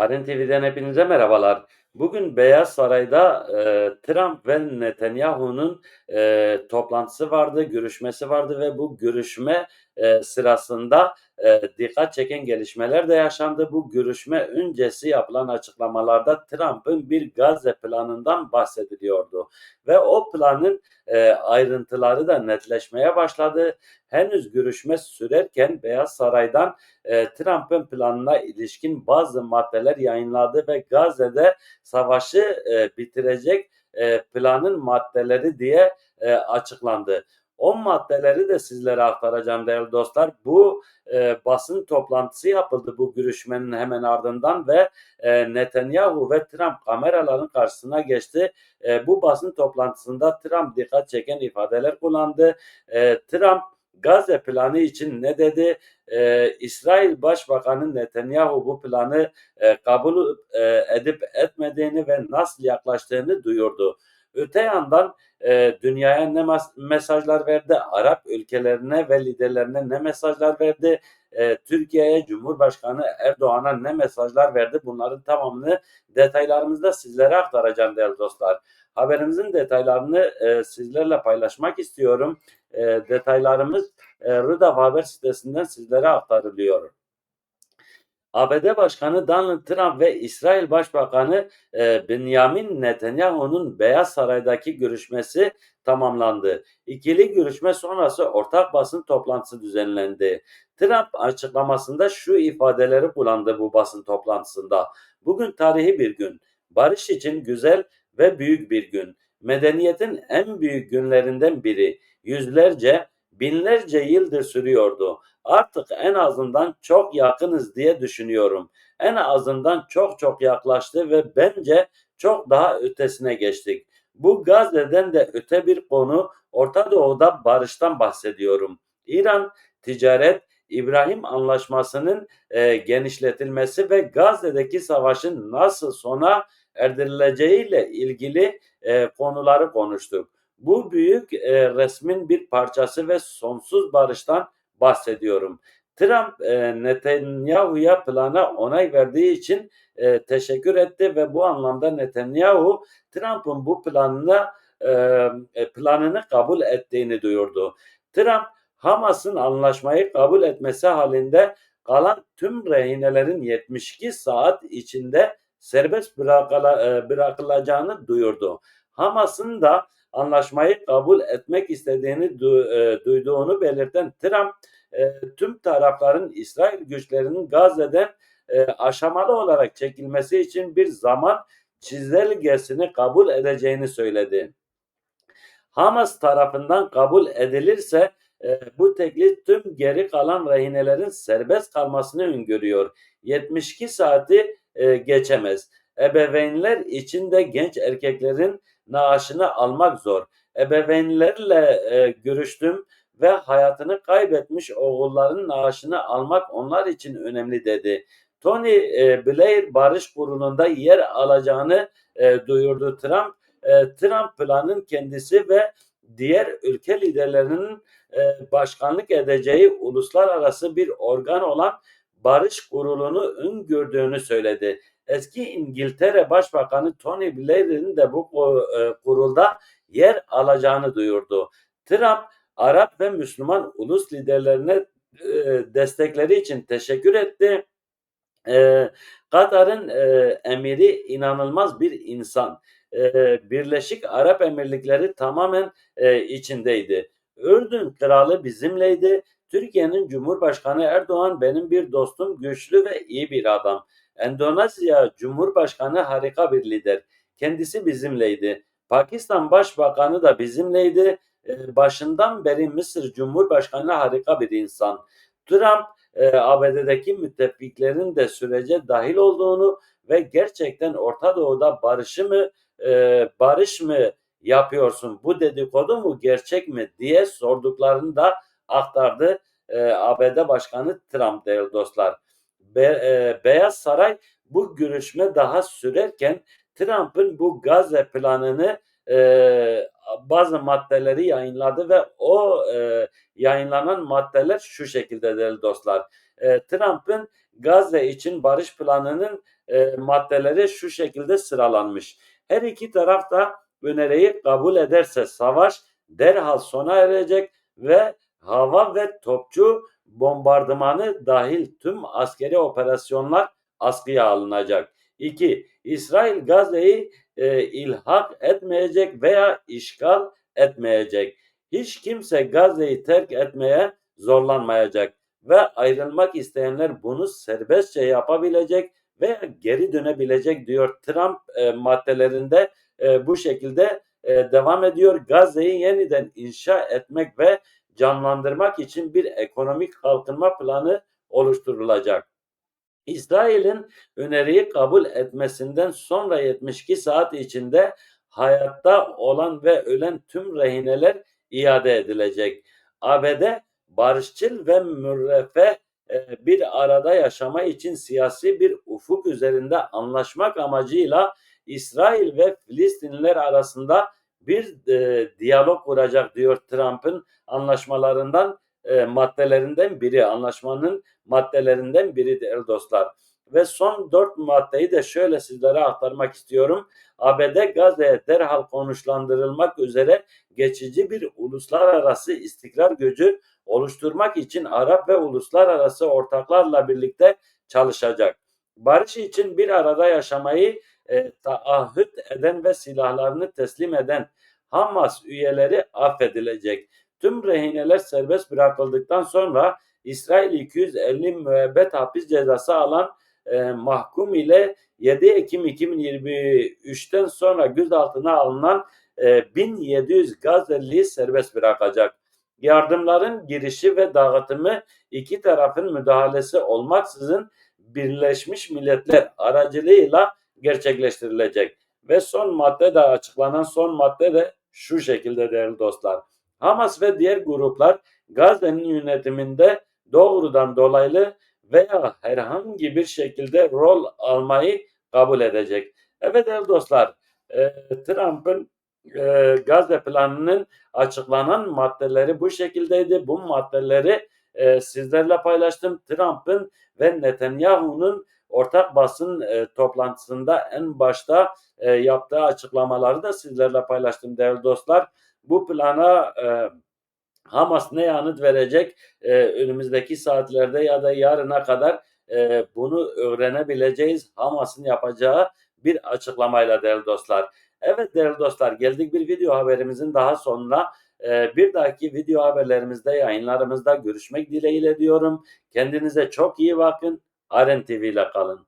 Aren TV'den hepinize merhabalar. Bugün Beyaz Saray'da e, Trump ve Netanyahu'nun e, toplantısı vardı, görüşmesi vardı ve bu görüşme e, sırasında e, dikkat çeken gelişmeler de yaşandı. Bu görüşme öncesi yapılan açıklamalarda Trump'ın bir Gazze planından bahsediliyordu ve o planın e, ayrıntıları da netleşmeye başladı. Henüz görüşme sürerken Beyaz Saray'dan e, Trump'ın planına ilişkin bazı maddeler yayınladı ve Gazze'de savaşı e, bitirecek e, planın maddeleri diye e, açıklandı. O maddeleri de sizlere aktaracağım değerli dostlar. Bu e, basın toplantısı yapıldı bu görüşmenin hemen ardından ve e, Netanyahu ve Trump kameraların karşısına geçti. E, bu basın toplantısında Trump dikkat çeken ifadeler kullandı. E, Trump Gazze planı için ne dedi? Ee, İsrail Başbakanı Netanyahu bu planı e, kabul e, edip etmediğini ve nasıl yaklaştığını duyurdu. Öte yandan e, dünyaya ne mesajlar verdi? Arap ülkelerine ve liderlerine ne mesajlar verdi? E, Türkiye'ye Cumhurbaşkanı Erdoğan'a ne mesajlar verdi? Bunların tamamını detaylarımızda sizlere aktaracağım değerli dostlar. Haberimizin detaylarını e, sizlerle paylaşmak istiyorum. E, detaylarımız e, Rıda Haber sitesinden sizlere aktarılıyor. ABD Başkanı Donald Trump ve İsrail Başbakanı e, Benjamin Netanyahu'nun Beyaz Saray'daki görüşmesi tamamlandı. İkili görüşme sonrası ortak basın toplantısı düzenlendi. Trump açıklamasında şu ifadeleri kullandı bu basın toplantısında. Bugün tarihi bir gün. Barış için güzel ve büyük bir gün. Medeniyetin en büyük günlerinden biri. Yüzlerce, binlerce yıldır sürüyordu. Artık en azından çok yakınız diye düşünüyorum. En azından çok çok yaklaştı ve bence çok daha ötesine geçtik. Bu Gazze'den de öte bir konu Orta Doğu'da barıştan bahsediyorum. İran ticaret İbrahim Anlaşması'nın e, genişletilmesi ve Gazze'deki savaşın nasıl sona erdirileceğiyle ilgili e, konuları konuştuk. Bu büyük e, resmin bir parçası ve sonsuz barıştan bahsediyorum. Trump e, Netanyahu'ya plana onay verdiği için e, teşekkür etti ve bu anlamda Netanyahu Trump'ın bu planına e, e planını kabul ettiğini duyurdu. Trump Hamas'ın anlaşmayı kabul etmesi halinde kalan tüm rehinelerin 72 saat içinde serbest bırakıla, e, bırakılacağını duyurdu. Hamas'ın da anlaşmayı kabul etmek istediğini du, e, duyduğunu belirten Trump e, tüm tarafların İsrail güçlerinin Gazze'den e, aşamalı olarak çekilmesi için bir zaman çizelgesini kabul edeceğini söyledi. Hamas tarafından kabul edilirse e, bu teklif tüm geri kalan rehinelerin serbest kalmasını öngörüyor. 72 saati e, geçemez. Ebeveynler için de genç erkeklerin naaşını almak zor. Ebeveynlerle e, görüştüm ve hayatını kaybetmiş oğulların naaşını almak onlar için önemli dedi. Tony e, Blair Barış Kurulu'nda yer alacağını e, duyurdu Trump. E, Trump planın kendisi ve diğer ülke liderlerinin e, başkanlık edeceği uluslararası bir organ olan Barış Kurulu'nu öngördüğünü söyledi. Eski İngiltere Başbakanı Tony Blair'in de bu e, kurulda yer alacağını duyurdu. Trump Arap ve Müslüman ulus liderlerine e, destekleri için teşekkür etti. E, Katar'ın emiri inanılmaz bir insan. Birleşik Arap Emirlikleri tamamen içindeydi. Ürdün kralı bizimleydi. Türkiye'nin Cumhurbaşkanı Erdoğan benim bir dostum, güçlü ve iyi bir adam. Endonezya Cumhurbaşkanı harika bir lider. Kendisi bizimleydi. Pakistan Başbakanı da bizimleydi. Ee, başından beri Mısır Cumhurbaşkanı harika bir insan. Trump e, ABD'deki müttefiklerin de sürece dahil olduğunu ve gerçekten Orta Doğu'da barışı mı e, barış mı yapıyorsun? Bu dedikodu mu gerçek mi diye sorduklarını da aktardı e, ABD Başkanı Trump değerli dostlar. Be, e, Beyaz Saray bu görüşme daha sürerken Trump'ın bu Gazze planını e, bazı maddeleri yayınladı ve o e, yayınlanan maddeler şu şekilde değerli dostlar. E, Trump'ın Gazze için barış planının e, maddeleri şu şekilde sıralanmış. Her iki taraf da öneriyi kabul ederse savaş derhal sona erecek ve hava ve topçu bombardımanı dahil tüm askeri operasyonlar askıya alınacak. 2. İsrail Gazze'yi e, ilhak etmeyecek veya işgal etmeyecek. Hiç kimse Gazze'yi terk etmeye zorlanmayacak ve ayrılmak isteyenler bunu serbestçe yapabilecek veya geri dönebilecek diyor Trump e, maddelerinde e, bu şekilde e, devam ediyor. Gazze'yi yeniden inşa etmek ve canlandırmak için bir ekonomik kalkınma planı oluşturulacak. İsrail'in öneriyi kabul etmesinden sonra 72 saat içinde hayatta olan ve ölen tüm rehineler iade edilecek. ABD barışçıl ve müreffeh e, bir arada yaşama için siyasi bir ufuk üzerinde anlaşmak amacıyla İsrail ve Filistinliler arasında bir e, diyalog kuracak diyor Trump'ın anlaşmalarından e, maddelerinden biri, anlaşmanın maddelerinden biri değerli dostlar. Ve son dört maddeyi de şöyle sizlere aktarmak istiyorum. ABD Gazze'ye derhal konuşlandırılmak üzere geçici bir uluslararası istikrar gücü oluşturmak için Arap ve uluslararası ortaklarla birlikte çalışacak. Barış için bir arada yaşamayı e, taahhüt eden ve silahlarını teslim eden Hamas üyeleri affedilecek. Tüm rehineler serbest bırakıldıktan sonra İsrail 250 müebbet hapis cezası alan e, mahkum ile 7 Ekim 2023'ten sonra gözaltına alınan e, 1700 Gazze'liyi serbest bırakacak. Yardımların girişi ve dağıtımı iki tarafın müdahalesi olmaksızın Birleşmiş Milletler aracılığıyla gerçekleştirilecek. Ve son madde de açıklanan son madde de şu şekilde değerli dostlar. Hamas ve diğer gruplar Gazze'nin yönetiminde doğrudan dolaylı veya herhangi bir şekilde rol almayı kabul edecek. Evet değerli dostlar, e, Trump'ın e, Gazze planının açıklanan maddeleri bu şekildeydi. Bu maddeleri e, sizlerle paylaştım. Trump'ın ve Netanyahu'nun ortak basın e, toplantısında en başta e, yaptığı açıklamaları da sizlerle paylaştım değerli dostlar. Bu plana e, Hamas ne yanıt verecek e, önümüzdeki saatlerde ya da yarına kadar e, bunu öğrenebileceğiz. Hamas'ın yapacağı bir açıklamayla değerli dostlar. Evet değerli dostlar geldik bir video haberimizin daha sonuna. Ee, bir dahaki video haberlerimizde yayınlarımızda görüşmek dileğiyle diyorum. Kendinize çok iyi bakın. Aren TV ile kalın.